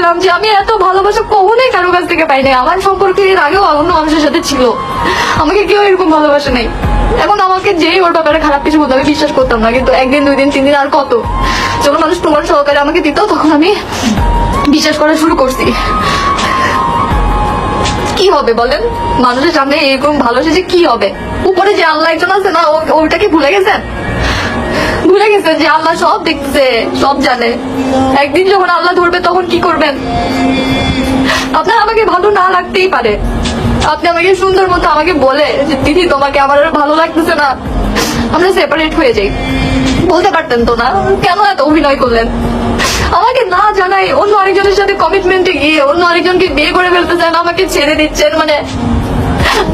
ছিলাম যে আমি এত ভালোবাসা কখনোই কারও কাছ থেকে পাই নাই। আমার সম্পর্কে এর আগেও অন্য মানুষের সাথে ছিল। আমাকে কেউ এরকম ভালোবাসে নাই। এখন আমাকে যেই ওর ব্যাপারে খারাপ কিছু বলতো আমি বিশ্বাস করতাম না। কিন্তু একদিন, দুই দিন, তিন দিন আর কত? যখন মানুষ প্রমাণ সহকারে আমাকে দিত, তখন আমি বিশ্বাস করা শুরু করছি। কি হবে বলেন? মানুষের সামনে এরকম ভালোবাসে যে কি হবে? উপরে যে আল্লাহ একজন আছে না, ও- ওইটাকে ভুলে গেছেন? ভুলে গেছেন যে আল্লাহ সব দেখছে সব জানে। একদিন যখন আল্লাহ ধরবে, তখন কি করবেন? আপনার আমাকে ভালো না লাগতেই পারে। আপনি আমাকে সুন্দর মতো আমাকে বলে যে, দিদি, তোমাকে আমার আর ভালো লাগতেছে না। আমরা সেপারেট হয়ে যাই। বলতে পারতেন তো না, কেন এত অভিনয় করলেন? আমাকে না জানাই অন্য আরেকজনের সাথে কমিটমেন্টে গিয়ে, অন্য আরেকজনকে বিয়ে করে ফেলতে চান, আমাকে ছেড়ে দিচ্ছেন মানে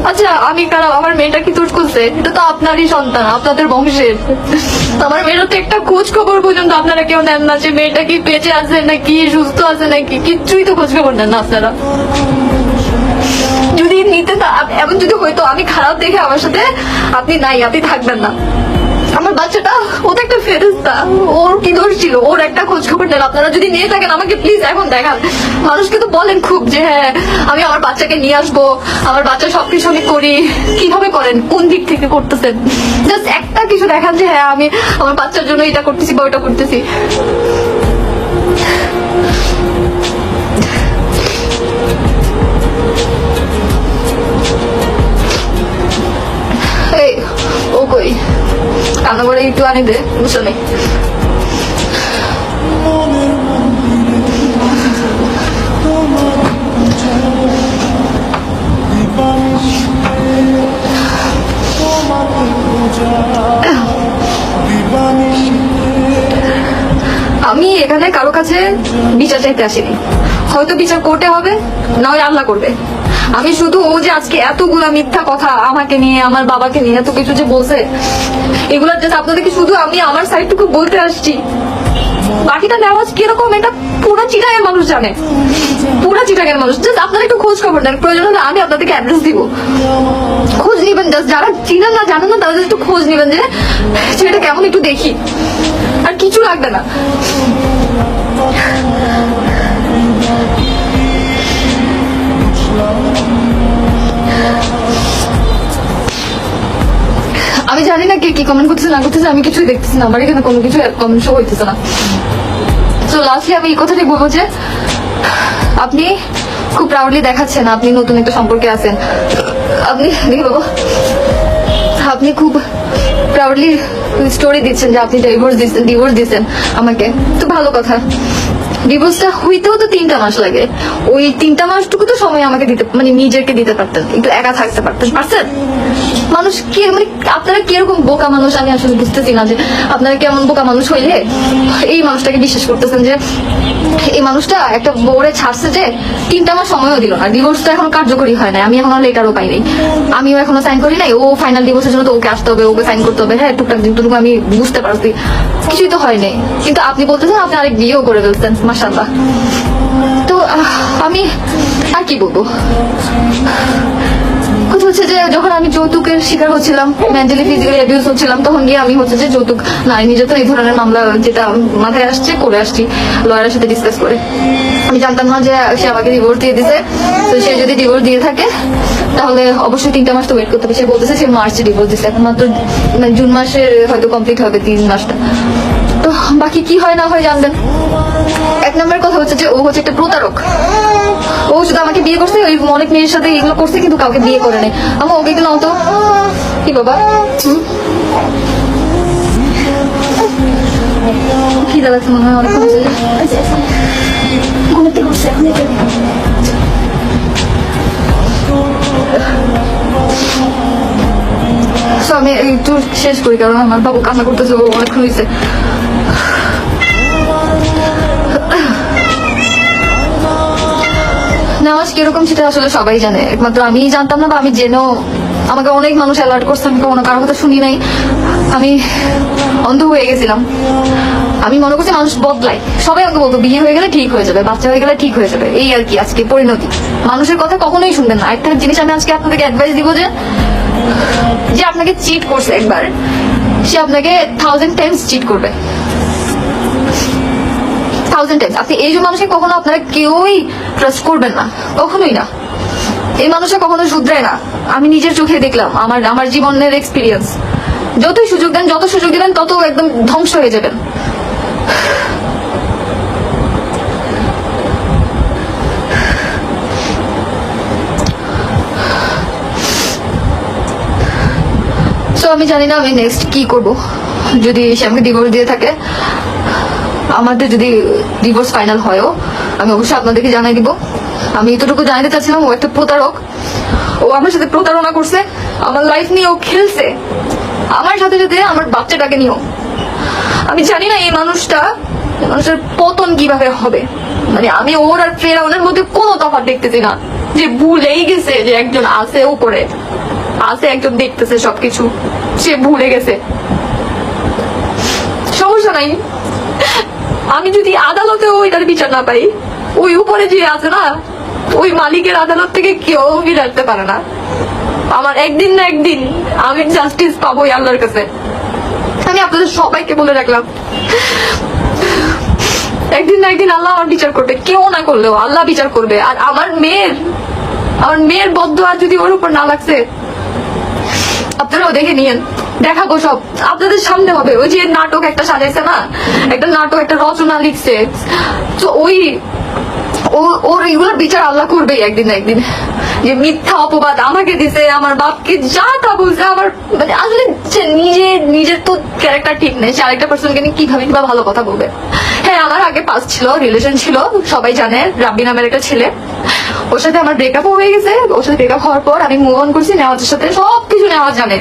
আচ্ছা আমি খারাপ আমার মেয়েটা কি তুট করছে এটা তো আপনারই সন্তান, আপনাদের বংশের। আমার মেয়েটা তো একটা খোঁজ খবর পর্যন্ত আপনারা কেউ নেন না যে মেয়েটা কি বেঁচে আছে নাকি সুস্থ আছে নাকি কিচ্ছুই তো খোঁজ খবর নেন না আপনারা। যদি নিতে এমন যদি হয়তো আমি খারাপ দেখে আমার সাথে আপনি নাই, আপনি থাকবেন না। আমার বাচ্চাটা ফেরস্তা ওর কি দোষ ছিল? ওর একটা খোঁজ খবর নেন। আপনারা যদি নিয়ে থাকেন, আমাকে প্লিজ এখন দেখান। মানুষকে তো বলেন খুব যে হ্যাঁ আমি আমার বাচ্চাকে নিয়ে আসব, আমার বাচ্চা সবকিছু আমি করি। কীভাবে করেন? কোন দিক থেকে করতেছেন? জাস্ট একটা কিছু দেখান যে হ্যাঁ আমি আমার বাচ্চার জন্য এটা করতেছি বা ওটা করতেছি। কান্না করে একটু আনি দে, বুঝছ নেই আমি এখানে কারও কাছে বিচার চাইতে আসিনি। হয়তো বিচার করতে হবে না হয় আল্লাহ করবে। আমি শুধু ও যে আজকে এতগুলা মিথ্যা কথা আমাকে নিয়ে, আমার বাবাকে নিয়ে এত কিছু যে বলছে এগুলার জাস্ট আপনাদেরকে শুধু আমি আমার সাইডটুকু বলতে আসছি। বাকিটা নেওয়াজ কীরকম? এটা পুরো চিটাগের মানুষ জানে। পুরো চিটাগের মানুষ। জাস্ট আপনারা একটু খোঁজ খবর দেন প্রয়োজন হলে আমি আপনাদেরকে অ্যাড্রেস দিব। খোঁজ নিবেন জাস্ট যারা চিনেন না, জানেন না, তাদের একটু খোঁজ নিবেন যে ছেলেটা কেমন একটু দেখি। আর কিছু লাগবে না। কে কি কমেন্ট করতেছে, না করতেছে, আমি কিছুই দেখতেছি না। আমার এখানে কোনো কিছু কমেন্ট শো হইতেছে না। তো লাস্টলি আমি এই কথাটাই বলব যে, আপনি খুব প্রাউডলি দেখাচ্ছেন, আপনি নতুন একটা সম্পর্কে আছেন। আপনি আপনি খুব প্রাউডলি স্টোরি দিচ্ছেন যে আপনি ডিভোর্স দিচ্ছেন ডিভোর্স দিচ্ছেন আমাকে। তো ভালো কথা। ডিভোর্সটা হইতেও তো তিনটা মাস লাগে। ওই তিনটা মাসটুকু তো সময় আমাকে দিতে মানে নিজেকে দিতে পারতেন, একটু একা থাকতে পারতেন। পারছেন? মানুষ কি মানে আপনারা কীরকম বোকা মানুষ আমি আসলে বুঝতেছি না যে আপনারা কেমন বোকা মানুষ হইলে এই মানুষটাকে বিশ্বাস করতেছেন যে এই মানুষটা একটা বোর্ডে ছাড়ছে যে তিনটা মাস সময়ও দিল না। ডিভোর্স তো এখন কার্যকরী হয় না আমি এখনও লেটারও পাই নাই। আমিও এখনও সাইন করি নাই। ও ফাইনাল ডিভোর্সের জন্য তো ওকে আসতে হবে, ওকে সাইন করতে হবে। হ্যাঁ টুকটাক জিনিসটুকু আমি বুঝতে পারছি। কিছুই তো হয় নাই। কিন্তু আপনি বলতেছেন আপনি আরেক বিয়েও করে ফেলছেন। মাসাল্লাহ তো আমি আর কি বলব? যে, যখন আমি যৌতুকের শিকার হচ্ছিলাম ফিজিক্যালি তখন গিয়ে আমি হচ্ছে যে যৌতুক এই ধরনের মামলা যেটা মাথায় আসছে, করে আসছি লয়ারের সাথে ডিসকাস করে। আমি জানতাম না যে সে আমাকে দিয়ে দিছে, তো সে যদি দিয়ে থাকে, তাহলে অবশ্যই তিনটা মাস তো ওয়েট করতে হবে। সে বলতেছে সে মার্চে ডিভোর্স দিচ্ছে এখন মাত্র মানে জুন মাসে হয়তো কমপ্লিট হবে তিন মাসটা। তো, বাকি কি হয় না হয় জানবেন। এক নম্বর কথা হচ্ছে যে ও হচ্ছে একটা প্রতারক। ও শুধু আমাকে বিয়ে করছে, ওই অনেক মেয়ের সাথে এগুলো করছে, কিন্তু কাউকে বিয়ে করে নেই। আমি ওকে এগুলো অত কি বাবা? কি লাগছে মনে হয় অনেক আমি একটু শেষ করি, কারণ আমার বাবু কান্না করতেছে, ও অনেকক্ষণ হয়েছে নামাজ কীরকম সেটা আসলে সবাই জানে। একমাত্র আমি জানতাম না বা আমি জেনেও আমাকে অনেক মানুষ অ্যালার্ট করছে, আমি কোনো কারও কথা শুনি নাই। আমি অন্ধ হয়ে গেছিলাম। আমি মনে করছি মানুষ বদলায়। সবাই আমাকে বলতো, বিয়ে হয়ে গেলে ঠিক হয়ে যাবে, বাচ্চা হয়ে গেলে ঠিক হয়ে যাবে। এই আর কি আজকে পরিণতি। মানুষের কথা কখনোই শুনবেন না। একটা জিনিস আমি আজকে আপনাদেরকে অ্যাডভাইস দিব যে যে আপনাকে চিট করছে একবার, সে আপনাকে থাউজেন্ড টাইমস চিট করবে। থাউজেন্ড টাইমস আপনি এই মানুষকে কখনো আপনারা কেউই ট্রাস্ট করবেন না। কখনোই না। এই মানুষটা কখনো শুধরায় না। আমি নিজের চোখে দেখলাম, আমার আমার জীবনের এক্সপিরিয়েন্স যতই সুযোগ দেন, যত সুযোগ দিবেন, তত একদম ধ্বংস হয়ে যাবেন। আমি জানি না আমি নেক্সট কি করব। যদি সে আমাকে ডিভোর্স দিয়ে থাকে আমাদের যদি ডিভোর্স ফাইনাল হয়ও, আমি অবশ্যই আপনাদেরকে জানাই দিব। আমি এতটুকু জানাতে চাচ্ছিলাম, ও একটা প্রতারক। ও আমার সাথে প্রতারণা করছে, আমার লাইফ নিয়ে ও খেলছে। আমার সাথে সাথে আমার বাচ্চাটাকে নিয়েও। আমি জানি না এই মানুষটা, এই মানুষটার পতন কীভাবে হবে। মানে আমি ওর আর ফেরাউনের মধ্যে কোনো তফাৎ দেখতেছি না। যে ভুলেই গেছে যে একজন আছে উপরে। আছে, একজন দেখতেছে সবকিছু। সে ভুলে গেছে। সমস্যা নাই। আমি যদি আদালতে ওইটার বিচার না পাই, ওই উপরে যে আছে না, ওই মালিকের আদালত থেকে কেউ ফিরাতে পারে না। আমার একদিন না একদিন আমি জাস্টিস পাবোই আল্লাহর কাছে। আমি আপনাদের সবাইকে বলে রাখলাম, একদিন না একদিন আল্লাহ আমার বিচার করবে, কেউ না করলেও আল্লাহ বিচার করবে। আর আমার মেয়ের আমার মেয়ের বদ্ধ আর যদি ওর উপর না লাগছে, আপনারাও দেখে নিয়েন। দেখাবো সব। আপনাদের সামনে হবে। ওই যে নাটক একটা সাজাইছে না? একটা নাটক, একটা রচনা লিখছে। তো ওই ওর এগুলোর বিচার আল্লাহ করবেই একদিন একদিন। যে মিথ্যা অপবাদ আমাকে দিছে, আমার বাপকে যা তা বলছে, আমার মানে আসলে নিজে, নিজের তো ক্যারেক্টার ঠিক নেই। সে আরেকটা পার্সনকে নিয়ে কীভাবে বা ভালো কথা বলবে? হ্যাঁ আমার আগে পাস ছিল রিলেশন ছিল, সবাই জানে, রাব্বি নামের একটা ছেলে। ওর সাথে আমার ব্রেকআপ হয়ে গেছে। ওর সাথে ব্রেকআপ হওয়ার পর আমি মুভ অন করছি, নেওয়াজের সাথে সবকিছু নেওয়া জানে।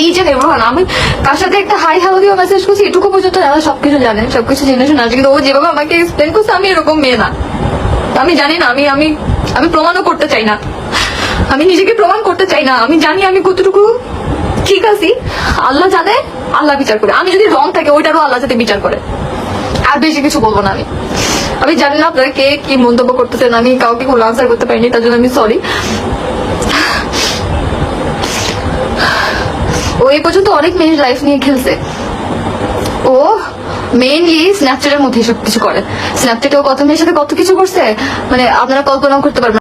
এই যে নেবরান আমি তার সাথে একটা হাই হ্যালো দিয়ে মেসেজ করছি, এটুকু পর্যন্ত যারা সবকিছু জানেন সবকিছু জেনে শুনে আছে কিন্তু ও যেভাবে আমাকে এক্সপ্লেন করছে, আমি এরকম মেয়ে না। আমি জানি না, আমি আমি আমি প্রমাণও করতে চাই না। আমি নিজেকে প্রমাণ করতে চাই না, আমি জানি আমি কতটুকু ঠিক আছি। আল্লাহ জানে, আল্লাহ বিচার করে। আমি যদি রং থাকে, ওইটারও আল্লাহ যাতে বিচার করে। আর বেশি কিছু বলব না আমি। আমি জানি না আপনারা কে কি মন্তব্য করতেছেন, আমি কাউকে কোনো আনসার করতে পারিনি, তার জন্য আমি সরি ও এই পর্যন্ত অনেক মেয়ের লাইফ নিয়ে খেলছে। ও মেইনলি স্ন্যাপচ্যাটের মধ্যে সব কিছু করে। স্ন্যাপচ্যাটে ও কত মেয়ের সাথে কত কিছু করছে? মানে আপনারা কল্পনাও করতে পারবেন।